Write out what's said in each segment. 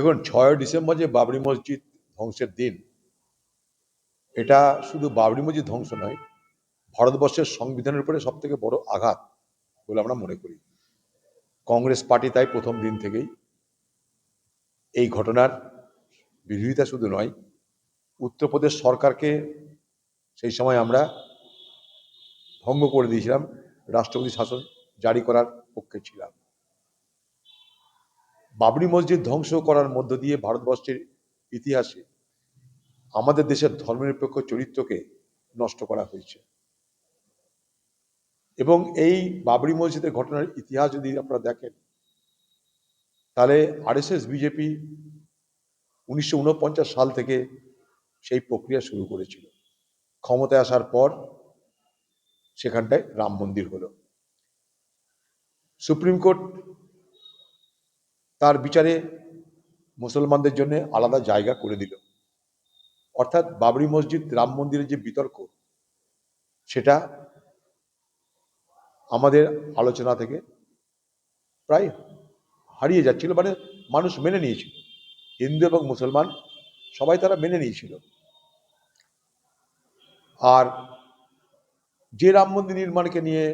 দেখুন, ছয় ডিসেম্বর যে বাবরি মসজিদ ধ্বংসের দিন, এটা শুধু বাবরি মসজিদ ধ্বংস নয়, ভারতবর্ষের সংবিধানের উপরে সব থেকে বড় আঘাত বলে আমরা মনে করি। কংগ্রেস পার্টি তাই প্রথম দিন থেকেই এই ঘটনার বিরোধিতা শুধু নয়, উত্তরপ্রদেশ সরকারকে সেই সময় আমরা ভঙ্গ করে দিয়েছিলাম, রাষ্ট্রপতি শাসন জারি করার পক্ষে ছিলাম। বাবরি মসজিদ ধ্বংস করার মধ্য দিয়ে ভারতবর্ষের ইতিহাসে আমাদের দেশের ধর্মনিরপেক্ষ চরিত্রকে নষ্ট করা হয়েছে। এবং এই বাবরি মসজিদের ঘটনার ইতিহাস যদি আপনারা দেখেন, তাহলে আরএসএস বিজেপি উনিশশো উনপঞ্চাশ সাল থেকে সেই প্রক্রিয়া শুরু করেছিল। ক্ষমতায় আসার পর সেখানটায় রাম মন্দির হলো। সুপ্রিম কোর্ট তার বিচারে মুসলমানদের জন্য আলাদা জায়গা করে দিল। অর্থাৎ বাবরি মসজিদ রাম মন্দিরের যে বিতর্ক, সেটা আমাদের আলোচনা থেকে প্রায় হারিয়ে যাচ্ছিল মানে মানুষ মেনে নিয়েছিল। হিন্দু এবং মুসলমান সবাই তারা মেনে নিয়েছিল। আর যে রাম মন্দির নির্মাণকে নিয়ে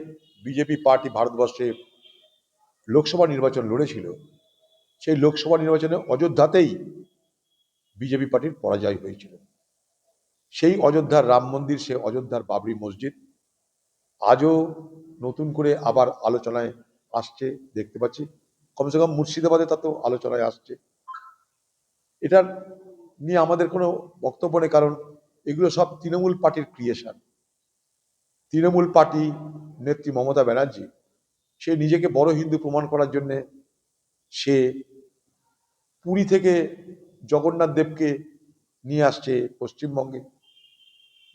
বিজেপি পার্টি ভারতবর্ষে লোকসভা নির্বাচন লড়েছিল সেই লোকসভা নির্বাচনে অযোধ্যাতেই বিজেপি পার্টির পরাজয় হয়েছিল। সেই অযোধ্যার রাম মন্দির সে অযোধ্যার বাবরি মসজিদ আজও নতুন করে আবার আলোচনায় আসছে, দেখতে পাচ্ছি। কমসে কম মুর্শিদাবাদে তা তো আলোচনায় আসছে। এটার নিয়ে আমাদের কোনো বক্তব্য নেই, কারণ এগুলো সব তৃণমূল পার্টির ক্রিয়েশন তৃণমূল পার্টি নেত্রী মমতা ব্যানার্জি, সে নিজেকে বড় হিন্দু প্রমাণ করার জন্যে সে পুরী থেকে জগন্নাথ দেবকে নিয়ে আসছে পশ্চিমবঙ্গে,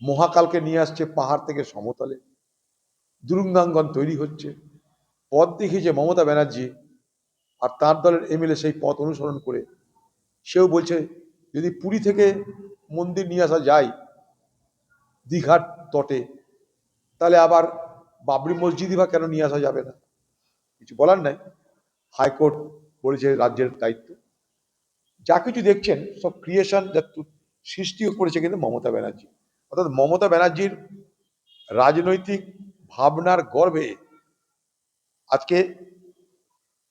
মহাকালকে নিয়ে আসছে পাহাড় থেকে সমতলে, দুরুঙ্গাঙ্গন তৈরি হচ্ছে। পথ দেখিয়েছে মমতা ব্যানার্জি আর তার দলের এমএলএ সেই পথ অনুসরণ করে। সেও বলছে, যদি পুরী থেকে মন্দির নিয়ে আসা যায় দীঘার তটে, তাহলে আবার বাবরি মসজিদই বা কেন নিয়ে আসা যাবে না? কিছু বলার নাই। হাইকোর্ট বলেছে রাজ্যের দায়িত্ব। যা কিছু দেখছেন, সব ক্রিয়েশন যা সৃষ্টিও করেছে কিন্তু মমতা ব্যানার্জি। অর্থাৎ মমতা ব্যানার্জির রাজনৈতিক ভাবনার গর্ভে আজকে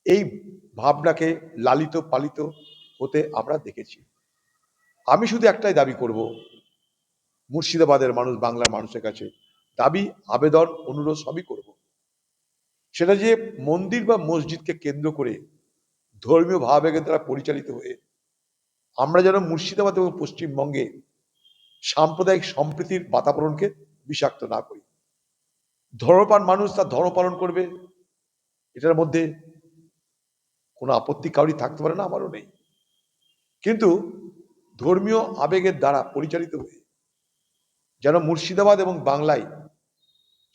এই ভাবনাকে লালিত পালিত হতে আমরা দেখেছি। আমি শুধু একটাই দাবি করব, মুর্শিদাবাদের মানুষ, বাংলার মানুষের কাছে। দাবি, আবেদন, অনুরোধ সবই করব। সেটা যে মন্দির বা মসজিদকে কেন্দ্র করে ধর্মীয় ভাবাবেগের দ্বারা পরিচালিত হয়ে, আমরা যেন মুর্শিদাবাদ এবং পশ্চিমবঙ্গে সাম্প্রদায়িক সম্প্রীতির বাতাবরণকে বিষাক্ত না করি। ধর্মপান মানুষ তার ধর্ম পালন করবে, এটার মধ্যে কোনো আপত্তি কাউরি থাকতে পারে না, আমারও নেই। কিন্তু ধর্মীয় আবেগের দ্বারা পরিচালিত হয়ে, যেন মুর্শিদাবাদ এবং বাংলায়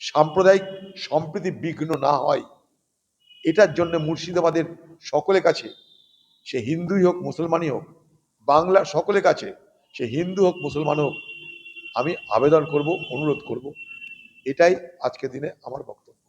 সাম্প্রদায়িক সম্প্রীতি বিঘ্ন না হয়, এটার জন্য মুর্শিদাবাদের সকলের কাছে, সে হিন্দুই হোক, মুসলমানই হোক, বাংলার সকলের কাছে সে হিন্দু হোক, মুসলমান হোক, আমি আবেদন করব, অনুরোধ করব, এটাই আজকের দিনে আমার বক্তব্য।